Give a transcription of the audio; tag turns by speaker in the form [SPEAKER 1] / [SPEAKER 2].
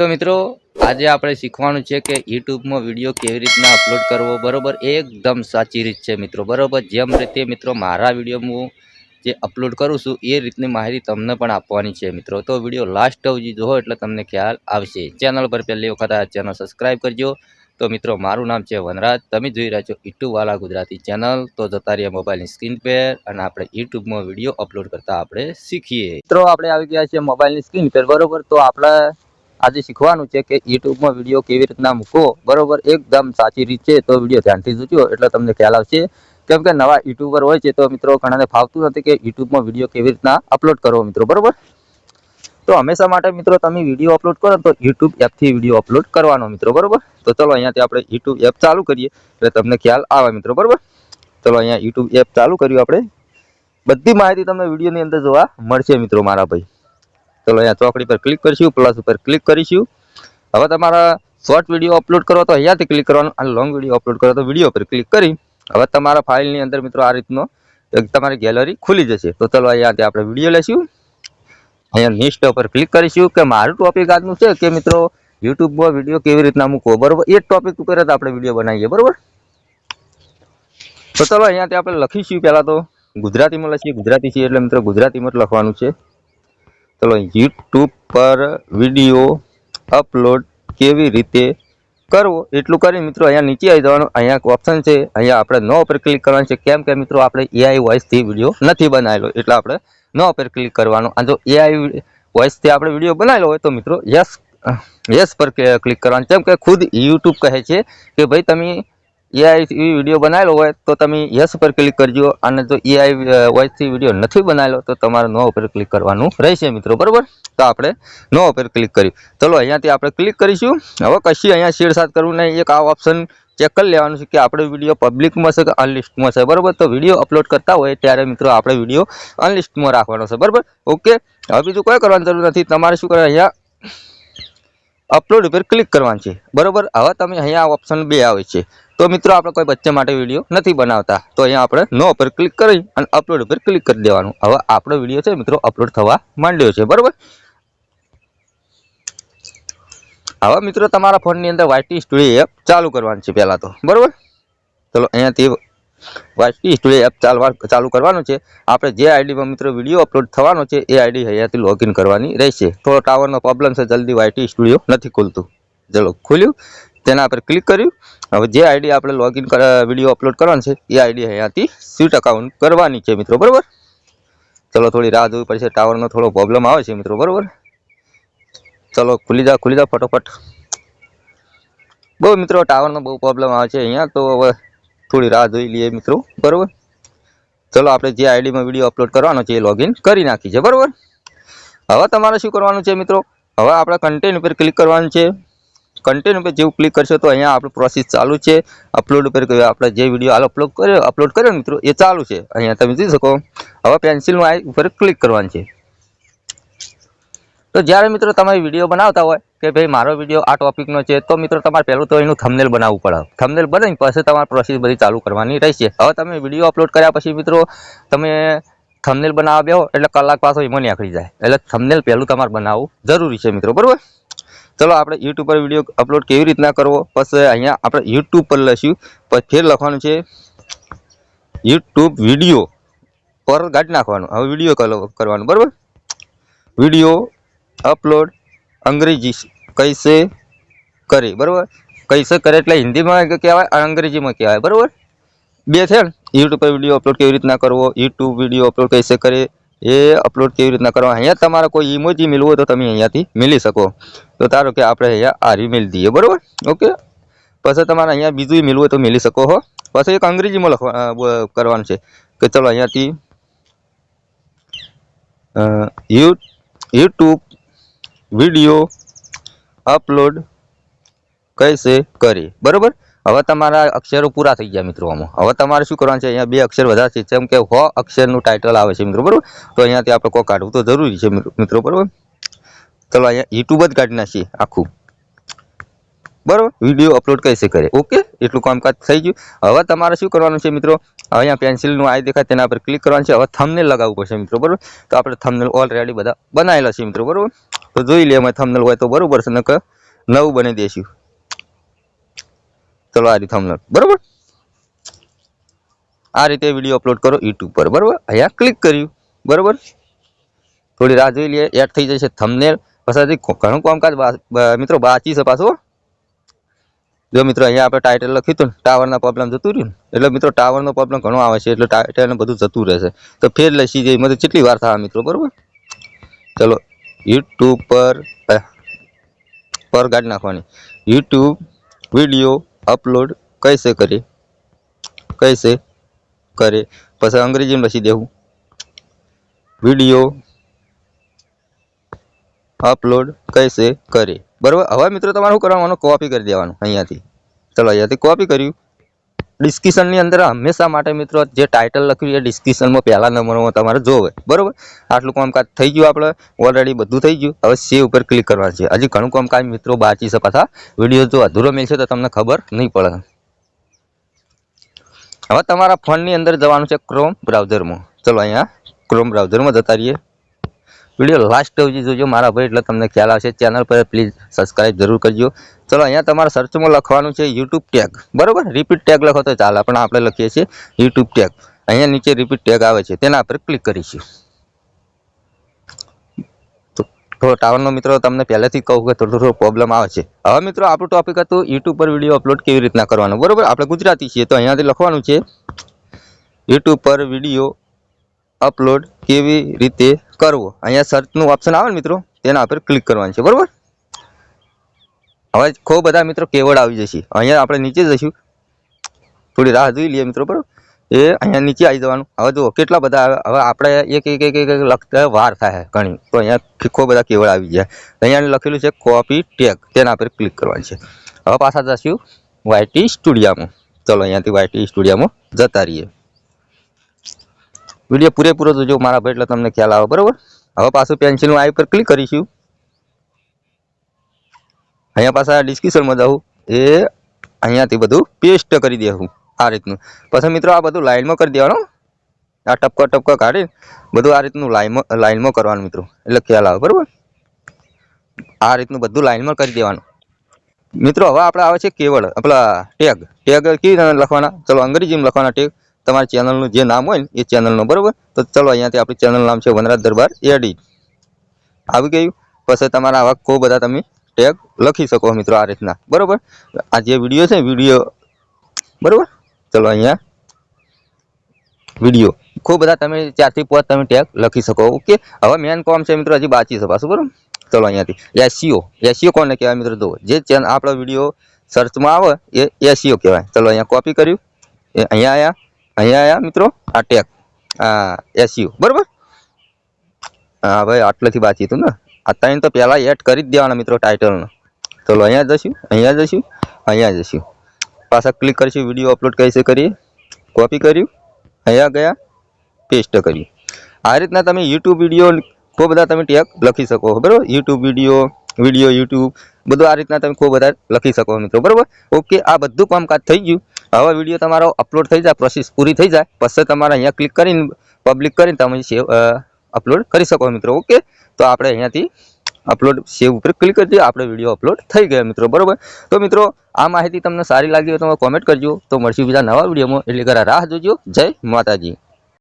[SPEAKER 1] તો મિત્રો, આજે આપણે શીખવાનું છે કે યુટ્યુબમાં વીડિયો કેવી રીતના અપલોડ કરવો. બરોબર? એકદમ સાચી રીત છે મિત્રો. બરોબર? જેમ રીતે મિત્રો મારા વીડિયો હું જે અપલોડ કરું છું, એ રીતની માહિતી તમને પણ આપવાની છે મિત્રો. તો વીડિયો લાસ્ટ સુધી જોવો એટલે તમને ખ્યાલ આવશે. ચેનલ પર પહેલી વખત આ ચેનલ સબસ્ક્રાઈબ કરજો. તો મિત્રો, મારું નામ છે વનરાજ. તમે જોઈ રહ્યા છો યુટ્યુબવાલા ગુજરાતી ચેનલ. તો જતા રહીએ મોબાઈલની સ્ક્રીન પર અને આપણે યુટ્યુબમાં વીડિયો અપલોડ કરતા આપણે શીખીએ. મિત્રો, આપણે આવી ગયા છીએ મોબાઈલની સ્ક્રીન પર. બરાબર? તો આપણે આજે શીખવાનું છે કે યુટ્યુબમાં વીડિયો કેવી રીતના મૂકવો, બરોબર? એકદમ સાચી રીત છે, તો વીડિયો ધ્યાનથી જોજો, એટલે તમને ખ્યાલ આવશે. કેમ કે નવા યુટ્યુબર હોય છે, તો મિત્રો ઘણાને ફાવતું નથી કે યુટ્યુબમાં વીડિયો કેવી રીતના અપલોડ કરવો મિત્રો, બરોબર? તો હંમેશા માટે મિત્રો તમે વીડિયો અપલોડ કરો તો યુટ્યુબ એપથી વીડિયો અપલોડ કરવાનો મિત્રો, બરોબર? તો ચલો અહીંયાથી આપણે યુટ્યુબ એપ ચાલુ કરીએ, એટલે તમને ખ્યાલ આવે મિત્રો, બરોબર? ચલો અહીંયા યુટ્યુબ એપ ચાલુ કર્યું આપણે. બધી માહિતી તમને વિડીયોની અંદર જોવા મળશે મિત્રો મારા ભાઈ. ચલો અહીંયા ચોકડી પર ક્લિક કરીશું પ્લસ ઉપર ક્લિક કરીશું. હવે તમારા શોર્ટ વીડિયો અપલોડ કરો તો અહીંયાથી ક્લિક કરવાનું, અને લોંગ વીડિયો અપલોડ કરો તો વીડિયો પર ક્લિક કરી. હવે તમારા ફાઇલની અંદર મિત્રો આ રીતનો એક તમારી ગેલેરી ખુલી જશે. તો ચલો અહીંયાથી આપણે વીડિયો લેશું. અહીંયા નેક્સ્ટ ઉપર ક્લિક કરીશું કે મારું ટોપિક આજનું છે કે મિત્રો યુટ્યુબમાં વીડિયો કેવી રીતના મૂકવો, બરોબર? એ ટોપિક ઉપર જ આપણે વીડિયો બનાવીએ, બરોબર? તો ચલો અહીંયાથી આપણે લખીશું પહેલાં તો ગુજરાતીમાં લખીએ, ગુજરાતી છે એટલે મિત્રો ગુજરાતીમાં જ લખવાનું છે. ચલો યુટ્યુબ પર વીડિયો અપલોડ કેવી રીતે કરવો, એટલું કરીને મિત્રો અહીંયા નીચે આવી જવાનું. અહીંયા ઓપ્શન છે, અહીંયા આપણે નો ઉપર ક્લિક કરવાનું છે. કેમ કે મિત્રો આપણે એઆઈ વોઇસથી વીડિયો નથી બનાવેલો, એટલે આપણે નો ઉપર ક્લિક કરવાનું. આ જો એઆઈ વોઇસથી આપણે વીડિયો બનાવેલો હોય તો મિત્રો યસ યસ પર ક્લિક કરવાનું. કેમ કે ખુદ યુટ્યુબ કહે છે કે ભાઈ તમે એઆઈ વીડિયો બનાવેલો હોય તો તમે યસ ઉપર ક્લિક કરજો. અને જો એઆઈ વોઇસથી વીડિયો નથી બનાવેલો તો તમારે નો ઉપર ક્લિક કરવાનું રહેશે મિત્રો, બરાબર? તો આપણે નો ઉપર ક્લિક કર્યું. ચલો, અહીંયાથી આપણે ક્લિક કરીશું. હવે કશી અહીંયા શેરસાદ કરવું નહીં. એક આ ઓપ્શન ચેક કરી લેવાનું છે કે આપણે વીડિયો પબ્લિકમાં છે કે અનલિસ્ટમાં છે, બરાબર? તો વીડિયો અપલોડ કરતા હોય ત્યારે મિત્રો આપણે વીડિયો અનલિસ્ટમાં રાખવાનો છે, બરાબર? ઓકે હવે બીજું કોઈ કરવાની જરૂર નથી. તમારે શું કરે અહીંયા અપલોડ ઉપર ક્લિક કરવાનું છે. બરોબર? હવે તમે અહીંયા ઓપ્શન બે આવે છે. તો મિત્રો, આપણે કોઈ બચ્ચા માટે વીડિયો નથી બનાવતા. તો અહીંયા આપણે નો ઉપર ક્લિક કરી અને અપલોડ ઉપર ક્લિક કરી દેવાનું. હવે આપણો વીડિયો છે મિત્રો અપલોડ થવા માંડ્યો છે. બરાબર? હવે મિત્રો, તમારા ફોનની અંદર વાયટી સ્ટુડિયો એપ ચાલુ કરવાની છે પહેલાં તો. બરાબર? ચલો, અહીંયાથી વાયટી સ્ટુડિયો એપ ચાલવા, ચાલુ કરવાનો છે. આપણે જે આઈડીમાં મિત્રો વીડિયો અપલોડ થવાનો છે, એ આઈડી અહીંયાથી લોગિન કરવાની રહેશે. થોડો ટાવરનો પ્રોબ્લેમ છે, જલ્દી વાઇટી સ્ટુડિયો નથી ખુલતું. ચલો, ખુલ્યું. તેના પર ક્લિક કર્યું. હવે જે આઈડી આપણે લોગિન વીડિયો અપલોડ કરવાનો છે, એ આઈડી અહીંયાથી સ્વીટ અકાઉન્ટ કરવાની છે મિત્રો, બરોબર? ચલો, થોડી રાહ જોવી પડશે ટાવરનો થોડો પ્રોબ્લેમ આવે છે મિત્રો, બરોબર? ચલો, ખુલી જા ખુલી જા, ફટોફટ. બહુ મિત્રો ટાવરનો બહુ પ્રોબ્લેમ આવે છે અહીંયા, તો હવે થોડી રાહ જોઈ લઈએ મિત્રો, બરોબર? ચલો, આપણે જે આઈડીમાં વીડિયો અપલોડ કરવાનો છે એ લોગિન કરી નાખી છે, બરોબર? હવે તમારે શું કરવાનું છે મિત્રો? હવે આપણે કન્ટેન્ટ ઉપર ક્લિક કરવાનું છે. કન્ટેન્ટ ઉપર જેવું ક્લિક કરશો તો અહીંયા આપણું પ્રોસેસ ચાલુ છે. અપલોડ ઉપર આપણે જે વીડિયો હાલ અપલોડ કર્યો અપલોડ કર્યો મિત્રો, એ ચાલુ છે. અહીંયા તમે જોઈ શકો. હવે પેન્સિલનું આ ઉપર ક્લિક કરવાનું છે. તો જ્યારે મિત્રો તમે વીડિયો બનાવતા હોય કે ભાઈ મારો વીડિયો આ ટોપિકનો છે, તો મિત્રો તમારે પહેલું તો એનું થમનેલ બનાવવું પડે. થમનેલ બનાવી પછી તમારે પ્રોસેસ બધી ચાલુ કરવાની રહેશે. હવે તમે વીડિયો અપલોડ કર્યા પછી મિત્રો તમે થમનેલ બનાવવા બેહો એટલે કલાક પાછો એમાં નીકળી જાય. એટલે થમનેલ પહેલું તમારે બનાવવું જરૂરી છે મિત્રો, બરોબર? ચલો આપણે યુટ્યુબ પર વીડિયો અપલોડ કેવી રીતના કરવો? પછી અહીંયા આપણે યુટ્યુબ પર લઈશું. પછી ફેર લખવાનું છે યુટ્યુબ વીડિયો પર ગાડી નાખવાનું. હવે વીડિયો કરવાનું, બરાબર? વીડિયો અપલોડ અંગ્રેજી કૈસે કરી, બરાબર? કૈસે કરે એટલે હિન્દીમાં કહેવાય? અંગ્રેજીમાં કહેવાય, બરાબર? બે છે ને? યુટ્યુબ પર વીડિયો અપલોડ કેવી રીતના કરવો? યુટ્યુબ વીડિયો અપલોડ કૈસે કરે? એ અપલોડ કેવી રીતના કરવા? અહીંયા તમારે કોઈ ઇમોજી મિલવું તો તમે અહીંયાથી મિલી શકો. તો ધારો કે આપણે અહીંયા આરી મિલ દઈએ, બરાબર? ઓકે? પછી તમારે અહીંયા બીજું મિલવું હોય તો મિલી શકો, હો. પછી એક અંગ્રેજીમાં લખવા કરવાનું છે કે ચલો અહીંયાથી યુ યુટ્યુબ વીડિયો અપલોડ કઈશે કરી. બરાબર? હવે તમારા અક્ષરો પૂરા થઈ ગયા મિત્રો આમાં. હવે તમારે શું કરવાનું છે? અહીંયા બે અક્ષર વધારે છે. જેમ કે હો અક્ષરનું ટાઇટલ આવે છે મિત્રો, બરાબર? તો અહીંયાથી આપણે કોઈ કાઢવું તો જરૂરી છે મિત્રો બરાબર? ચલો અહીંયા યુટ્યુબ જ કાઢી નાખીએ આખું. બરાબર? વીડિયો અપલોડ કહેશે કરે. ઓકે? એટલું કામકાજ થઈ ગયું. હવે તમારે શું કરવાનું છે મિત્રો? અહીંયા પેન્સિલનું આઈ દેખાય તેના પર ક્લિક કરવાનું છે. હવે થમને લગાવવું પડશે મિત્રો, બરાબર? તો આપણે થમને ઓલરેડી બધા બનાવેલા છે મિત્રો, બરાબર? તો જોઈ લે એમાં થમનલ હોય તો બરોબર છે, નકર નવું બની દેશું. ચલો આ રીતે થમનલ બરોબર? આ રીતે વીડિયો અપલોડ કરો યુટ્યુબ પર. બરોબર? અહીંયા ક્લિક કર્યું. બરોબર? થોડી રાહ જોઈ લઈએ. એડ થઈ જશે થમનેલ પછી ઘણું કામકાજ મિત્રો બાચી છે પાછું જો મિત્રો અહીંયા આપણે ટાઇટલ લખ્યું હતું ટાવરના પ્રોબ્લેમ જતું રહ્યું એટલે મિત્રો ટાવરનો પ્રોબ્લેમ ઘણો આવે છે, એટલે ટાઇટલ બધું જતું રહેશે. તો ફેર લસી જઈ મતલબ કેટલી વાર થાય મિત્રો, બરોબર? ચલો યુટ્યુબ પર પર કાઢી નાખવાની. યુટ્યુબ વીડિયો અપલોડ કૈસે કરે? કૈસે કરે? પછી અંગ્રેજીમાં બસી દેવું. વીડિયો અપલોડ કૈસે કરે? બરાબર? હવે મિત્રો તમારે શું કરવાનું? કોપી કરી દેવાનું અહીંયાથી. ચલો અહીંયાથી કોપી કર્યું. ડિસ્ક્રિપ્શનની અંદર હંમેશા માટે મિત્રો જે ટાઇટલ લખ્યું એ ડિસ્કિશનમાં પહેલા નંબરમાં તમારે જોવે. બરાબર? આટલું કામકાજ થઈ ગયું આપણે ઓલરેડી બધું થઈ ગયું. હવે સેવ ઉપર ક્લિક કરવાનું છે. હજી ઘણું કામકાજ મિત્રો બાકી છે પાછા. વીડિયો જો અધૂરો મેળશે તો તમને ખબર નહીં પડે. હવે તમારા ફોનની અંદર જવાનું છે ક્રોમ બ્રાઉઝરમાં ચલો અહીંયા ક્રોમ બ્રાઉઝરમાં જતા રહીએ. વીડિયો લાસ્ટ સુધી જોજો. મારા ભાઈ, એટલે તમને ખ્યાલ આવશે. ચેનલ પર પ્લીઝ સબસ્ક્રાઇબ જરૂર કરજો. ચલો, અહીંયા તમારે સર્ચમાં લખવાનું છે યુટ્યુબ ટેગ બરોબર? રિપીટ ટેગ લખો તો ચાલે. પણ આપણે લખીએ છીએ યુટ્યુબ ટેગ અહીંયા નીચે રિપીટ ટેગ આવે છે. તેના પર ક્લિક કરીશું. તો થોડો ટાવરનો મિત્રો, તમને પહેલેથી કહું કે થોડો થોડો પ્રોબ્લેમ આવે છે. હવે મિત્રો, આપણું ટોપિક હતું યુટ્યુબ પર વીડિયો અપલોડ કેવી રીતના કરવાનો. બરાબર? આપણે ગુજરાતી છીએ. તો અહીંયાથી લખવાનું છે યુટ્યુબ પર વીડિયો અપલોડ કેવી રીતે કરવો. અહીંયા સર્ચનું ઓપ્શન આવે ને મિત્રો, તેના પર ક્લિક કરવાનું છે, બરાબર? હવે ખૂબ બધા મિત્રો કેવડ આવી જશે. અહીંયા આપણે નીચે જઈશું. થોડી રાહ જોઈ લઈએ મિત્રો, બરાબર? એ અહીંયા નીચે આવી જવાનું. હવે જુઓ, કેટલા બધા આવે. હવે આપણે એક એક એક એક લખતા વાર થાય ઘણી. તો અહીંયા ખૂબ બધા કેવળ આવી જાય અહીંયા લખેલું છે કોપી ટેગ તેના પર ક્લિક કરવાનું છે. હવે પાછા જશું વાયટી સ્ટુડિયામાં ચલો, અહીંયાથી વાયટી સ્ટુડિયામાં જતા રહીએ. વીડિયો પૂરેપૂરો જોજો, મારા ભાઈ, એટલે તમને ખ્યાલ આવે. બરાબર? હવે પાછું પેન્સિલનું આઈ પર ક્લિક કરીશું. અહીંયા પાછા ડિસ્ક્રિપ્શનમાં જાઉં. એ અહીંયાથી બધું પેસ્ટ કરી દેવું આ રીતનું. પછી મિત્રો આ બધું લાઇનમાં કરી દેવાનું આ ટપકા ટપકા કાઢી બધું આ રીતનું લાઈનમાં લાઇનમાં કરવાનું મિત્રો. એટલે ખ્યાલ આવે, બરોબર? આ રીતનું બધું લાઇનમાં કરી દેવાનું. મિત્રો, હવે આપણે આવે છે કેવળ આપણા ટેગ ટેગ કેવી લખવાના? ચલો અંગ્રેજીમાં લખવાના ટેગ તમારા ચેનલનું જે નામ હોય ને, એ ચેનલનું, બરાબર? તો ચલો અહીંયાથી આપણી ચેનલ નામ છે વનરાજ દરબાર એડી. આવી ગયું. પછી તમારા આવા ખૂબ બધા તમે ટેગ લખી શકો મિત્રો આ રીતના. બરાબર? આ જે વીડિયો છે વીડિયો, બરાબર? ચલો અહીંયા. વીડિયો. ખૂબ બધા તમે ચારથી પાંચ તમે ટેગ લખી શકો, ઓકે? હવે મેન કોમ છે મિત્રો હજી બાકી છે બરોબર? ચલો અહીંયાથી. એસીઓ એસીઓ કોને કહેવાય મિત્રો જુઓ. જે ચેનલ આપણો વીડિયો સર્ચમાં આવે, એ એસીઓ કહેવાય. ચલો અહીંયા કોપી કર્યું. એ અહીંયા આયા. અહીંયા આયા મિત્રો? આ ટેગ આ એસયુ બરાબર? હા ભાઈ, આટલેથી બાકી હતું ને? આ ત્રણ તો પહેલાં એડ કરી જ દેવાના મિત્રો ટાઇટલનો ચલો, અહીંયા જશું અહીંયા જશું અહીંયા જશું. પાછા ક્લિક કરીશું વીડિયો અપલોડ કરીશું, કરીએ. કોપી કર્યું, અહીંયા ગયા પેસ્ટ કર્યું. આ રીતના તમે યુટ્યુબ વીડિયો ખૂબ બધા તમે ટેગ લખી શકો, બરાબર? યુટ્યુબ વીડિયો વીડિયો યુટ્યુબ બધું આ રીતના તમે ખૂબ બધા લખી શકો મિત્રો. બરાબર? ઓકે આ બધું કામકાજ થઈ ગયું. હવે વીડિયો તમારો અપલોડ થઈ જાય પ્રોસેસ પૂરી થઈ જાય. પછી તમારે અહીંયા ક્લિક કરીને પબ્લિક કરીને તમે સેવ અપલોડ કરી શકો મિત્રો. ઓકે તો આપણે અહીંયાથી અપલોડ સેવ ઉપર ક્લિક કરજો આપણે વીડિયો અપલોડ થઈ ગયા મિત્રો. બરાબર? તો મિત્રો, આ માહિતી તમને સારી લાગી હોય તો કોમેન્ટ કરજો. તો મળશું બીજા નવા વિડીયોમાં એટલે કે રાહ જોજો. જય માતાજી.